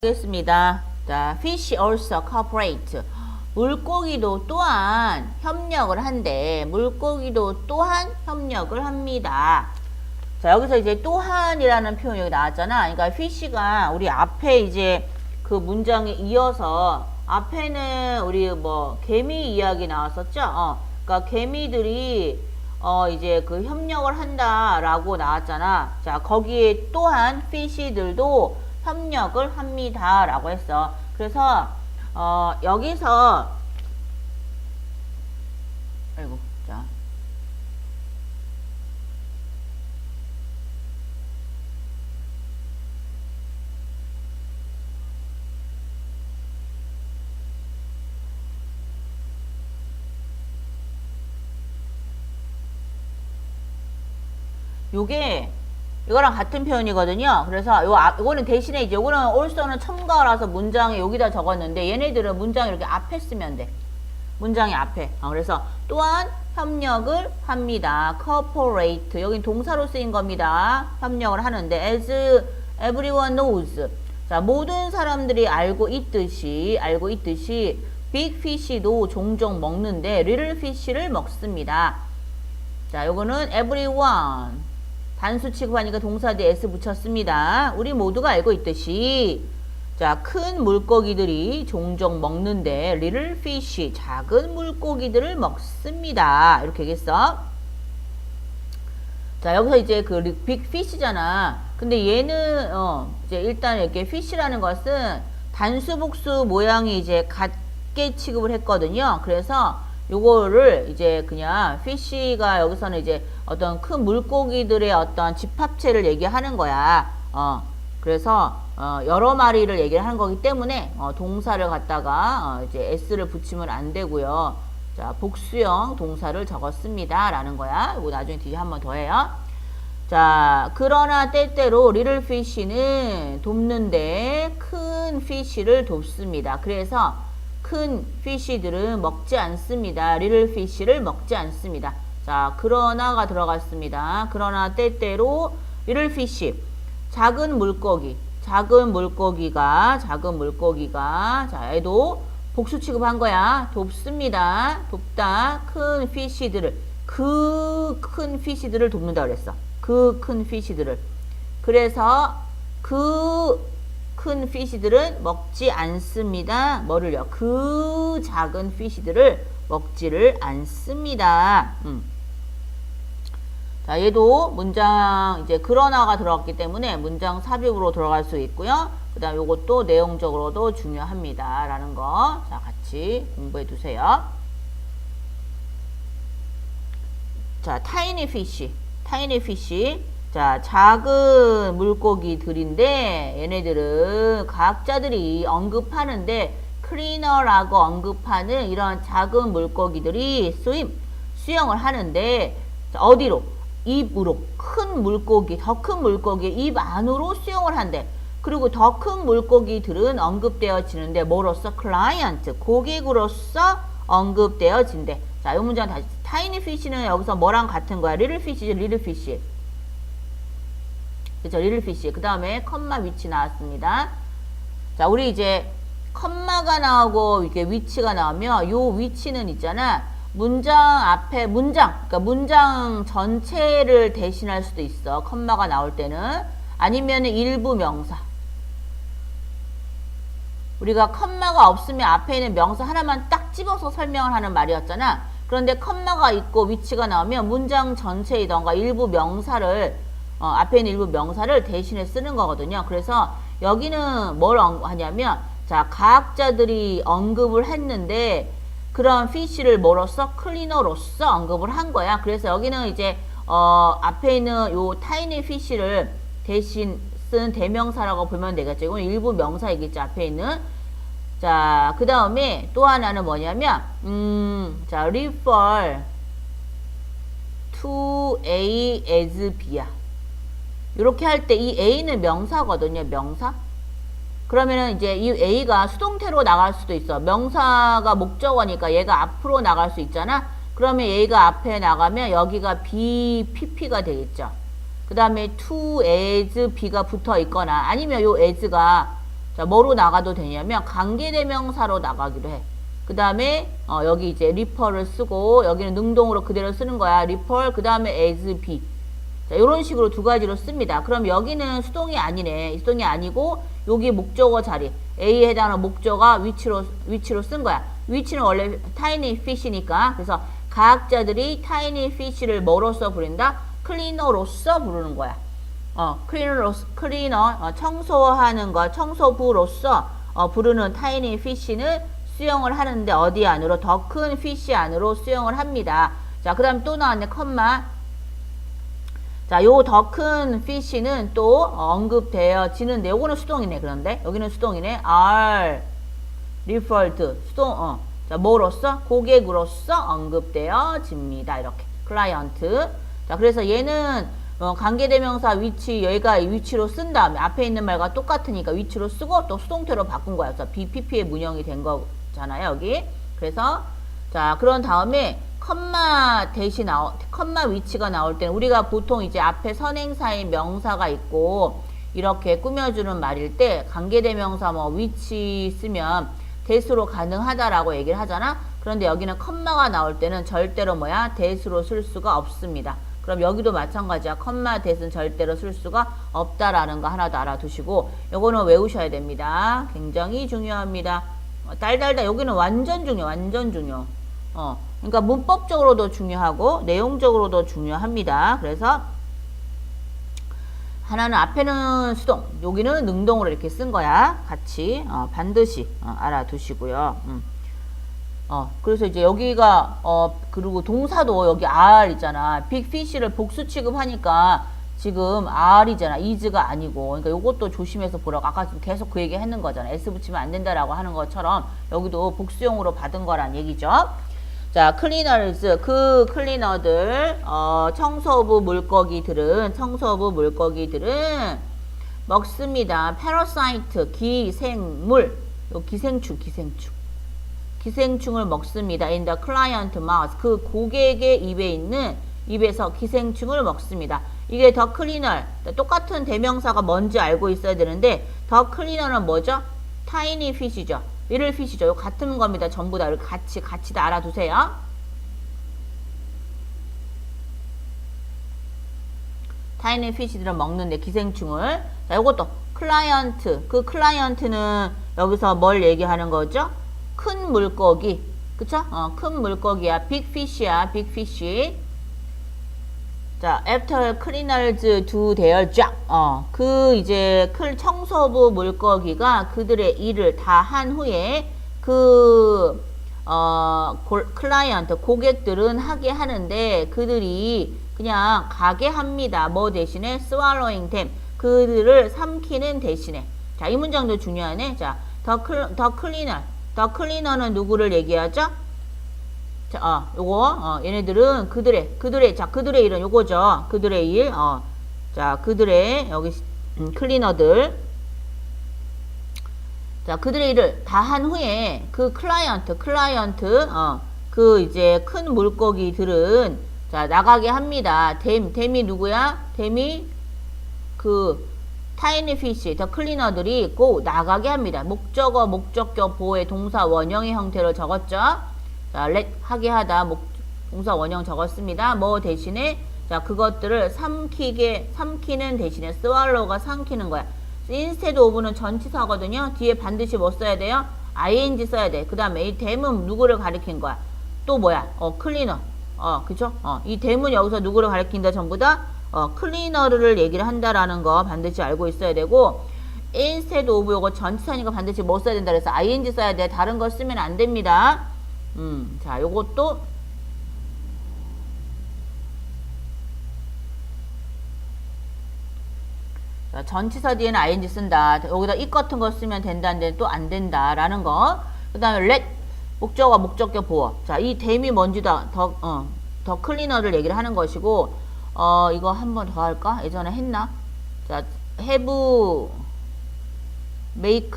하겠습니다. 자, fish also cooperate. 물고기도 또한 협력을 한대. 물고기도 또한 협력을 합니다. 자, 여기서 이제 또한이라는 표현이 여기 나왔잖아. 그러니까 fish가 우리 앞에 이제 그 문장에 이어서 앞에는 우리 뭐 개미 이야기 나왔었죠? 어. 그러니까 개미들이 어 이제 그 협력을 한다라고 나왔잖아. 자, 거기에 또한 fish들도 협력을 합니다 라고 했어. 그래서 어 여기서 아이고 자 요게 이거랑 같은 표현이거든요. 그래서 요 앞, 이거는 대신에 이제 요거는 also는 첨가라서 문장에 여기다 적었는데 얘네들은 문장 이렇게 앞에 쓰면 돼. 문장의 앞에. 어, 그래서 또한 협력을 합니다. cooperate. 여긴 동사로 쓰인 겁니다. 협력을 하는데 as everyone knows. 자, 모든 사람들이 알고 있듯이 알고 있듯이 big fish도 종종 먹는데 little fish를 먹습니다. 자, 요거는 everyone. 단수 취급하니까 동사 뒤에 s 붙였습니다. 우리 모두가 알고 있듯이 자, 큰 물고기들이 종종 먹는데 little fish, 작은 물고기들을 먹습니다. 이렇게 얘기했어. 자, 여기서 이제 그 big fish잖아. 근데 얘는 어, 이제 일단 이렇게 fish라는 것은 단수 복수 모양이 이제 같게 취급을 했거든요. 그래서 요거를 이제 그냥 피쉬가 여기서는 이제 어떤 큰 물고기들의 어떤 집합체를 얘기하는 거야. 어, 그래서 어, 여러 마리를 얘기를 하는 거기 때문에 어, 동사를 갖다가 어, 이제 s를 붙이면 안 되고요. 자, 복수형 동사를 적었습니다. 라는 거야. 이거 나중에 뒤에 한 번 더 해요. 자, 그러나 때때로 리틀 피쉬는 돕는데 큰 피쉬를 돕습니다. 그래서 큰 피쉬들은 먹지 않습니다. 리틀 피쉬를 먹지 않습니다. 자, 그러나가 들어갔습니다. 그러나 때때로 리틀 피쉬 작은 물고기 작은 물고기가 작은 물고기가 자, 얘도 복수 취급한 거야. 돕습니다. 돕다. 큰 피쉬들을 그 큰 피쉬들을 돕는다 그랬어. 그 큰 피쉬들을. 그래서 그 큰 피쉬들은 먹지 않습니다. 뭐를요? 그 작은 피쉬들을 먹지를 않습니다. 음. 자, 얘도 문장 이제 그러나가 들어갔기 때문에 문장 삽입으로 들어갈 수 있고요. 그다음 요것도 내용적으로도 중요합니다. 라는 거. 자, 같이 공부해 두세요. 자, 타이니 피쉬. 타이니 피쉬. 자, 작은 물고기들인데 얘네들은 과학자들이 언급하는데 클리너라고 언급하는 이런 작은 물고기들이 스임 수영을 하는데 자, 어디로? 입으로 큰 물고기, 더 큰 물고기 입 안으로 수영을 한대. 그리고 더 큰 물고기들은 언급되어지는데 뭐로서 클라이언트 고객으로서 언급되어진대. 자, 이 문장 다시 타이니 피쉬는 여기서 뭐랑 같은 거야? 리틀 피쉬죠, 리틀 피쉬. 그죠, 리틀 피쉬. 그 다음에 컴마 위치 나왔습니다. 자, 우리 이제 컴마가 나오고 이게 위치가 나오면 요 위치는 있잖아. 문장 앞에 문장, 그러니까 문장 전체를 대신할 수도 있어. 컴마가 나올 때는 아니면 일부 명사. 우리가 컴마가 없으면 앞에 있는 명사 하나만 딱 집어서 설명을 하는 말이었잖아. 그런데 컴마가 있고 위치가 나오면 문장 전체이던가 일부 명사를 어, 앞에 있는 일부 명사를 대신해 쓰는 거거든요. 그래서 여기는 뭘 하냐면 자 과학자들이 언급을 했는데 그런 피쉬를 뭐로써 클리너로서 언급을 한 거야. 그래서 여기는 이제 어, 앞에 있는 요 타이니 피쉬를 대신 쓴 대명사라고 보면 되겠죠. 이건 일부 명사이겠죠. 앞에 있는 자, 그 다음에 또 하나는 뭐냐면 음, 자, refer to A as B야. 이렇게 할 때 이 A는 명사거든요. 명사. 그러면은 이제 이 A가 수동태로 나갈 수도 있어. 명사가 목적어니까 얘가 앞으로 나갈 수 있잖아. 그러면 A가 앞에 나가면 여기가 B, PP가 되겠죠. 그 다음에 to as B가 붙어 있거나 아니면 요 as가 자, 뭐로 나가도 되냐면 관계대명사로 나가기도 해. 그 다음에 어, 여기 이제 리퍼를 쓰고 여기는 능동으로 그대로 쓰는 거야. 리퍼 그 다음에 as be. 자, 이런 식으로 두 가지로 씁니다. 그럼 여기는 수동이 아니네. 이 수동이 아니고 여기 목적어 자리 A에 해당하는 목적어 위치로 위치로 쓴 거야. 위치는 원래 tiny fish니까 그래서 과학자들이 tiny fish를 뭐로써 부른다? 클리너로서 부르는 거야. 어, 클리너로서 클리너 어, 청소하는 거 청소부로서 어, 부르는 tiny fish는 수영을 하는데 어디 안으로 더큰 fish 안으로 수영을 합니다. 자, 그 다음 또 나왔네 컴마 자, 요 더 큰 fish는 또 언급되어지는데 요거는 수동이네. 그런데 여기는 수동이네. are referred 수동 어. 자, 뭐로서 고객으로서 언급되어집니다. 이렇게 클라이언트. 자, 그래서 얘는 어, 관계대명사 위치 여기가 위치로 쓴 다음에 앞에 있는 말과 똑같으니까 위치로 쓰고 또 수동태로 바꾼 거야. 그래서 BPP의 문형이 된 거잖아요. 여기. 그래서 자, 그런 다음에 컴마 대시 나오 컴마 위치가 나올 때는 우리가 보통 이제 앞에 선행사의 명사가 있고 이렇게 꾸며주는 말일 때 관계대명사 뭐 위치 쓰면 대수로 가능하다라고 얘기를 하잖아. 그런데 여기는 컴마가 나올 때는 절대로 뭐야 대수로 쓸 수가 없습니다. 그럼 여기도 마찬가지야. 컴마 대수는 절대로 쓸 수가 없다라는 거 하나 더 알아두시고 요거는 외우셔야 됩니다. 굉장히 중요합니다. 어, 달달달 여기는 완전 중요, 완전 중요. 어, 그러니까 문법적으로도 중요하고 내용적으로도 중요합니다. 그래서 하나는 앞에는 수동, 여기는 능동으로 이렇게 쓴 거야. 같이 어, 반드시 어, 알아두시고요. 음. 어, 그래서 이제 여기가 어 그리고 동사도 여기 are 있잖아. 빅피쉬를 복수 취급하니까 지금 are이잖아. is가 아니고. 그러니까 요것도 조심해서 보라고. 아까 지금 계속 그 얘기 했는 거잖아. s 붙이면 안 된다라고 하는 것처럼 여기도 복수용으로 받은 거란 얘기죠. 자, 클리너즈 그 클리너들 어, 청소부 물고기들은 청소부 물고기들은 먹습니다. 패러사이트 기생물 요 기생충 기생충 기생충을 먹습니다. In the client mouth 그 고객의 입에 있는 입에서 기생충을 먹습니다. 이게 더 클리너 똑같은 대명사가 뭔지 알고 있어야 되는데 더 클리너는 뭐죠? 타이니 피시죠. 리를 피시죠. 요 같은 겁니다. 전부 다 같이 같이 다 알아두세요. 타이니 피시들은 먹는데 기생충을 자, 요것도 클라이언트 그 클라이언트는 여기서 뭘 얘기하는 거죠? 큰 물고기 그쵸? 어, 큰 물고기야 빅피쉬야 빅피쉬 자, after cleaners do their job. 어, 그 이제 클 청소부 물고기가 그들의 일을 다 한 후에 그 어, 클라이언트 고객들은 하게 하는데 그들이 그냥 가게 합니다. 뭐 대신에 swallowing them. 그들을 삼키는 대신에. 자, 이 문장도 중요하네. 자, 더 클, 더 클리너. 더 클리너는 누구를 얘기하죠? 자, 어, 요거, 어, 얘네들은 그들의, 그들의, 자, 그들의 일은 요거죠. 그들의 일, 어, 자, 그들의, 여기, 음, 클리너들. 자, 그들의 일을 다 한 후에 그 클라이언트, 클라이언트, 어, 그 이제 큰 물고기들은 자, 나가게 합니다. 댐, 댐이 누구야? 댐이 그 타이니 피쉬, 더 클리너들이 꼭 나가게 합니다. 목적어, 목적격, 보호의 동사 원형의 형태로 적었죠. 자, let 하게 하다 목, 동사 원형 적었습니다. 뭐 대신에 자 그것들을 삼키게 삼키는 대신에 swallow가 삼키는 거야. instead of는 전치사거든요. 뒤에 반드시 뭐 써야 돼요? ing 써야 돼. 그 다음에 이 댐은 누구를 가리킨 거야? 또 뭐야? 어 클리너. 어 그죠? 어이 댐은 여기서 누구를 가리킨다 전부 다 어, 클리너를 얘기를 한다라는 거 반드시 알고 있어야 되고 instead of 요거 전치사니까 반드시 뭐 써야 된다 그래서 ing 써야 돼. 다른 거 쓰면 안 됩니다. 음, 자, 요것도 자, 전치사 뒤에는 ing 쓴다. 여기다 it 같은 거 쓰면 된다는데 또 안 된다라는 거. 그 다음에 let 목적어 목적격 보어. 자, 이 댐이 뭔지다 더, 어, 더 클리너를 얘기를 하는 것이고, 어, 이거 한 번 더 할까? 예전에 했나? 자, have, make,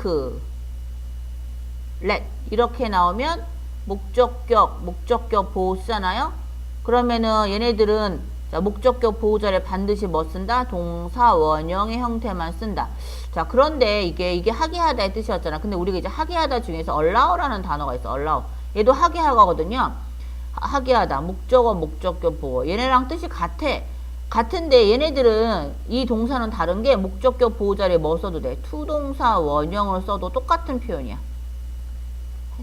let 이렇게 나오면 목적격, 목적격 보호 쓰잖아요? 그러면은 얘네들은 자, 목적격 보호자를 반드시 뭐 쓴다? 동사 원형의 형태만 쓴다. 자, 그런데 이게 이게 하게 하다의 뜻이었잖아. 근데 우리가 이제 하게 하다 중에서 allow라는 단어가 있어. allow. 얘도 하게 하거든요. 하- 하게 하다. 목적어, 목적격 보호. 얘네랑 뜻이 같아. 같은데 얘네들은 이 동사는 다른 게 목적격 보호자를 뭐 써도 돼? 투동사 원형을 써도 똑같은 표현이야.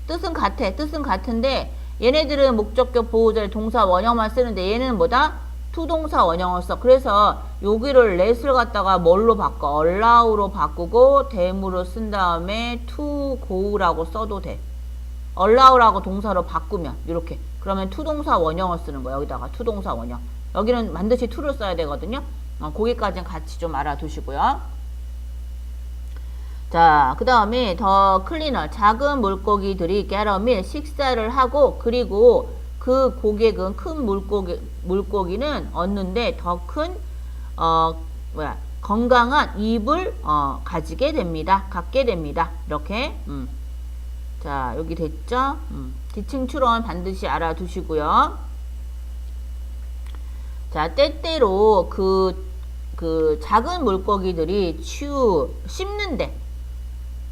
뜻은 같아. 뜻은 같은데 얘네들은 목적격 보호자를 동사 원형만 쓰는데 얘는 뭐다? 투동사 원형을 써. 그래서 여기를 let을 갖다가 뭘로 바꿔? allow로 바꾸고 대무로 쓴 다음에 to go라고 써도 돼. allow라고 동사로 바꾸면 이렇게 그러면 투동사 원형을 쓰는 거야. 여기다가 투동사 원형. 여기는 반드시 to를 써야 되거든요. 어, 거기까지는 같이 좀 알아두시고요. 자, 그 다음에 더 클리너, 작은 물고기들이 게러밀 식사를 하고, 그리고 그 고객은 큰 물고기, 물고기는 얻는데 더 큰, 어, 뭐야, 건강한 입을, 어, 가지게 됩니다. 갖게 됩니다. 이렇게, 음. 자, 여기 됐죠? 음. 지층 추론 반드시 알아두시고요. 자, 때때로 그, 그 작은 물고기들이 치우, 씹는데,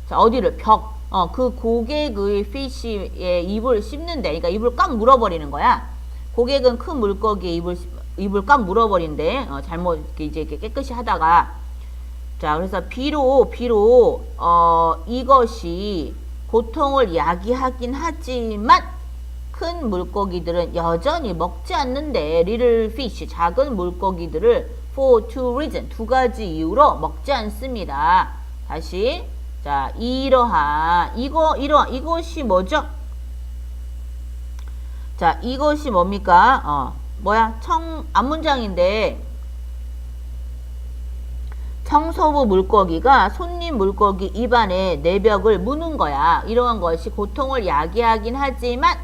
자, 어디를? 벽. 어, 그 고객의 피쉬의 입을 씹는데, 그러니까 입을 꽉 물어버리는 거야. 고객은 큰 물고기의 입을, 씹- 입을 꽉 물어버린대. 어, 잘못, 이제 이렇게 깨끗이 하다가. 자, 그래서 비록, 비록, 어, 이것이 고통을 야기하긴 하지만, 큰 물고기들은 여전히 먹지 않는데, little fish, 작은 물고기들을 for two reason, 두 가지 이유로 먹지 않습니다. 다시. 자, 이러한, 이거, 이러, 이것이 뭐죠? 자, 이것이 뭡니까? 어, 뭐야? 청, 앞문장인데, 청소부 물고기가 손님 물고기 입안에 내벽을 무는 거야. 이러한 것이 고통을 야기하긴 하지만,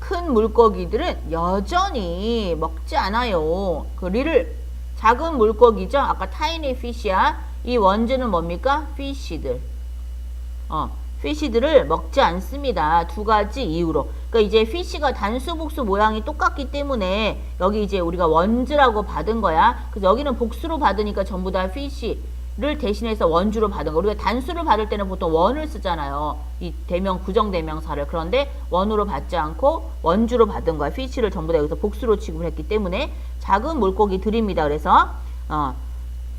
큰 물고기들은 여전히 먹지 않아요. 그 리를 작은 물고기죠. 아까 타이니 피시야. 이 원주는 뭡니까? 피시들. 어, 피시들을 먹지 않습니다. 두 가지 이유로. 그러니까 이제 피시가 단수 복수 모양이 똑같기 때문에 여기 이제 우리가 원주라고 받은 거야. 그래서 여기는 복수로 받으니까 전부 다 피시를 대신해서 원주로 받은 거. 우리가 단수를 받을 때는 보통 원을 쓰잖아요. 이 대명 구정 대명사를. 그런데 원으로 받지 않고 원주로 받은 거야. 피시를 전부 다 여기서 복수로 취급했기 때문에 작은 물고기 들입니다. 그래서 어,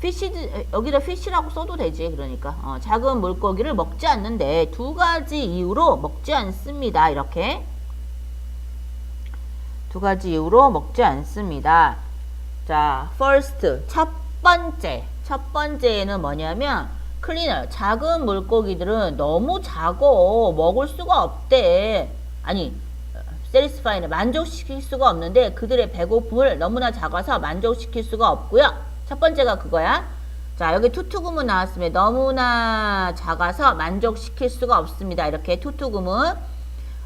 피시 여기다 피시라고 써도 되지 그러니까. 어, 작은 물고기를 먹지 않는데 두 가지 이유로 먹지 않습니다 이렇게. 두 가지 이유로 먹지 않습니다. 자 first 첫 번째. 첫 번째는 뭐냐면 클리너 작은 물고기들은 너무 작어. 먹을 수가 없대. 아니 세리스파이는 만족시킬 수가 없는데 그들의 배고픔을 너무나 작아서 만족시킬 수가 없고요. 첫 번째가 그거야. 자, 여기 투투구문 나왔으면 너무나 작아서 만족시킬 수가 없습니다. 이렇게 투투구문.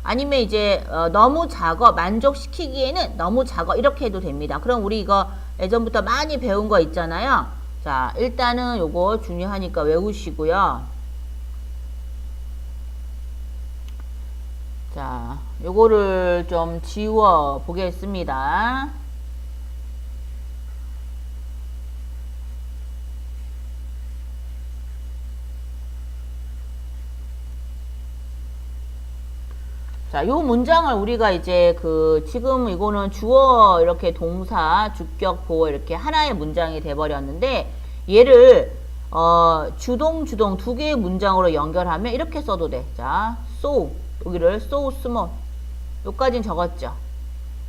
아니면 이제 어, 너무 작아 만족시키기에는 너무 작아 이렇게 해도 됩니다. 그럼 우리 이거 예전부터 많이 배운 거 있잖아요. 자, 일단은 요거 중요하니까 외우시고요. 자, 요거를 좀 지워 보겠습니다. 자, 요 문장을 우리가 이제 그 지금 이거는 주어 이렇게 동사 주격 보어 이렇게 하나의 문장이 돼 버렸는데 얘를 어 주동 주동 두 개의 문장으로 연결하면 이렇게 써도 돼. 자, so 여기를 so small 요까진 적었죠.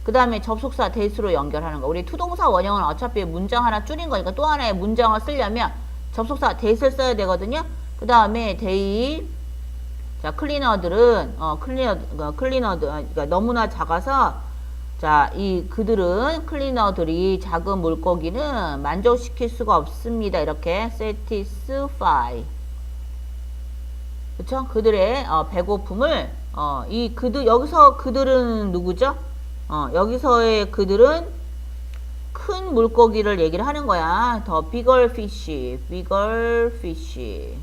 그 다음에 접속사 대수로 연결하는 거. 우리 투동사 원형은 어차피 문장 하나 줄인 거니까 또 하나의 문장을 쓰려면 접속사 대수를 써야 되거든요. 그 다음에 데이 자, 클리너들은, 어, 클리너, 어, 클리너들, 아, 그러니까 너무나 작아서, 자, 이, 그들은, 클리너들이 작은 물고기는 만족시킬 수가 없습니다. 이렇게, satisfy. 그쵸? 그들의, 어, 배고픔을, 어, 이, 그들, 여기서 그들은 누구죠? 어, 여기서의 그들은 큰 물고기를 얘기를 하는 거야. 더 bigger fish, bigger fish.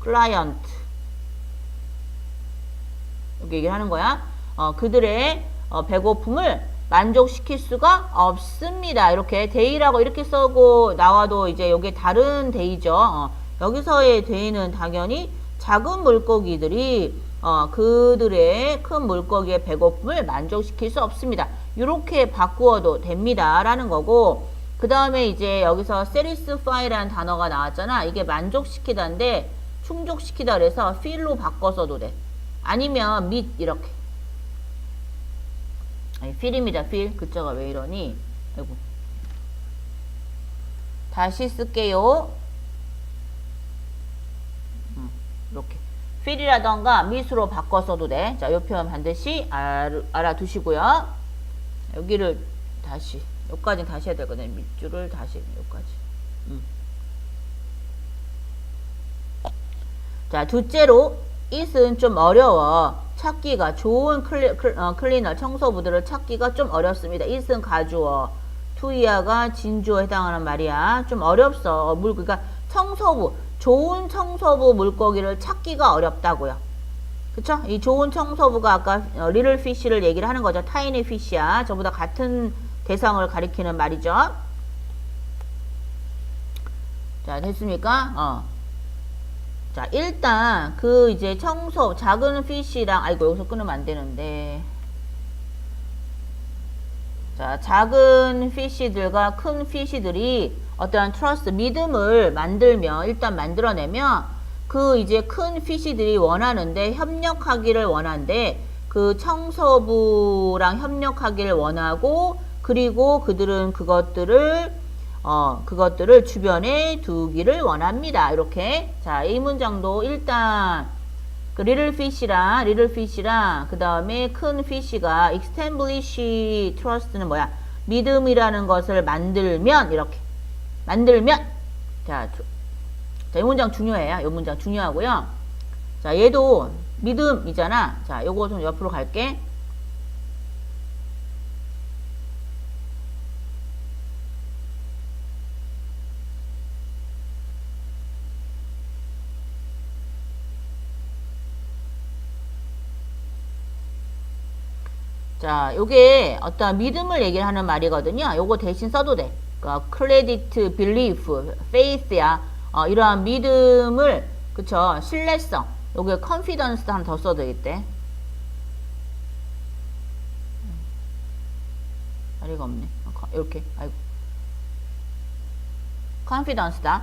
클라이언트 이렇게 얘기를 하는 거야. 어, 그들의 어, 배고픔을 만족시킬 수가 없습니다. 이렇게 데이라고 이렇게 써고 나와도 이제 여기 다른 데이죠. 어, 여기서의 데이는 당연히 작은 물고기들이 어, 그들의 큰 물고기의 배고픔을 만족시킬 수 없습니다. 이렇게 바꾸어도 됩니다. 라는 거고 그 다음에 이제 여기서 satisfy라는 단어가 나왔잖아. 이게 만족시키다인데 충족시키다 그래서 feel로 바꿔서도 돼. 아니면 meet 이렇게. 아니, feel입니다. feel. 글자가 왜 이러니? 아이고. 다시 쓸게요. 음, 이렇게. feel이라던가 meet으로 바꿔서도 돼. 자, 이 표현 반드시 알, 알아두시고요. 여기를 다시 여기까지 다시 해야 되거든요. 밑줄을 다시 여기까지. 음. 자, 둘째로 it은 좀 어려워. 찾기가 좋은 클리, 클, 어, 클리너 청소부들을 찾기가 좀 어렵습니다. it은 가주어, 투이아가 진주어에 해당하는 말이야. 좀 어렵어. 물 그러니까 청소부 좋은 청소부 물고기를 찾기가 어렵다고요. 그쵸? 이 좋은 청소부가 아까 어, 리틀 피쉬를 얘기를 하는 거죠. 타이니 피쉬야. 저보다 같은 대상을 가리키는 말이죠. 자, 됐습니까? 어. 자, 일단 그 이제 청소 작은 피쉬랑 아이고 여기서 끊으면 안 되는데. 자, 작은 피쉬들과 큰 피쉬들이 어떠한 트러스트, 믿음을 만들면, 일단 만들어내면, 그 이제 큰 피쉬들이 원하는데, 협력하기를 원하는데, 그 청소부랑 협력하기를 원하고, 그리고 그들은 그것들을, 어, 그것들을 주변에 두기를 원합니다. 이렇게. 자, 이 문장도 일단, 그 리틀 피쉬랑 리틀 피쉬랑 그 다음에 큰 피쉬가 establish trust는 뭐야? 믿음이라는 것을 만들면 이렇게 만들면 자, 주- 자, 이 문장 중요해요. 이 문장 중요하고요. 자, 얘도 믿음이잖아. 자, 요거 좀 옆으로 갈게. 자, 요게 어떤 믿음을 얘기를 하는 말이거든요. 요거 대신 써도 돼. 그러니까 credit, belief, faith야. 어, 이러한 믿음을 그쵸? 신뢰성. 요게 confidence 하나 더 써도 되겠대. 자리가 없네. 어, 이렇게. 아이고. confidence다.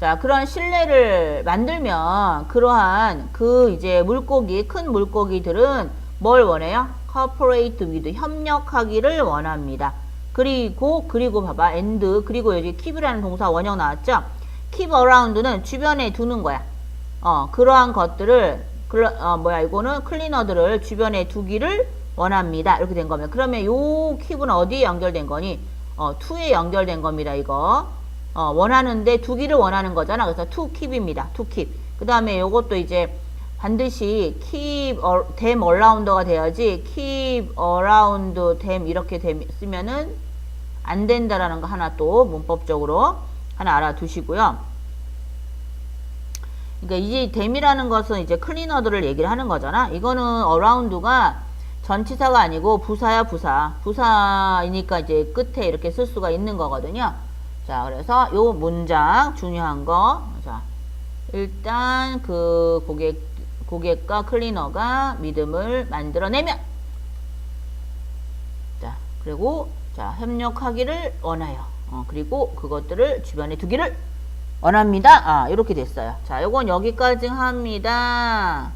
자, 그런 신뢰를 만들면 그러한 그 이제 물고기, 큰 물고기들은 뭘 원해요? Cooperate with, 협력하기를 원합니다. 그리고, 그리고 봐봐. and, 그리고 여기 keep이라는 동사 원형 나왔죠? keep around는 주변에 두는 거야. 어, 그러한 것들을, 클러, 어, 뭐야, 이거는 클리너들을 주변에 두기를 원합니다. 이렇게 된 거면. 그러면 요 keep은 어디에 연결된 거니? 어, to에 연결된 겁니다, 이거. 어, 원하는데 두기를 원하는 거잖아. 그래서 to keep입니다. to keep. 그 다음에 요것도 이제 반드시 keep them around가 돼야지 keep around them 이렇게 됨- 쓰면은 안 된다라는 거 하나 또 문법적으로 하나 알아두시고요. 그러니까 이 them이라는 것은 이제 클리너들을 얘기를 하는 거잖아. 이거는 around가 전치사가 아니고 부사야 부사. 부사이니까 이제 끝에 이렇게 쓸 수가 있는 거거든요. 자, 그래서 요 문장 중요한 거. 자, 일단 그 고객 고객과 클리너가 믿음을 만들어내면 자, 그리고 자, 협력하기를 원하여. 어, 그리고 그것들을 주변에 두기를 원합니다. 아, 이렇게 됐어요. 자, 요건 여기까지 합니다.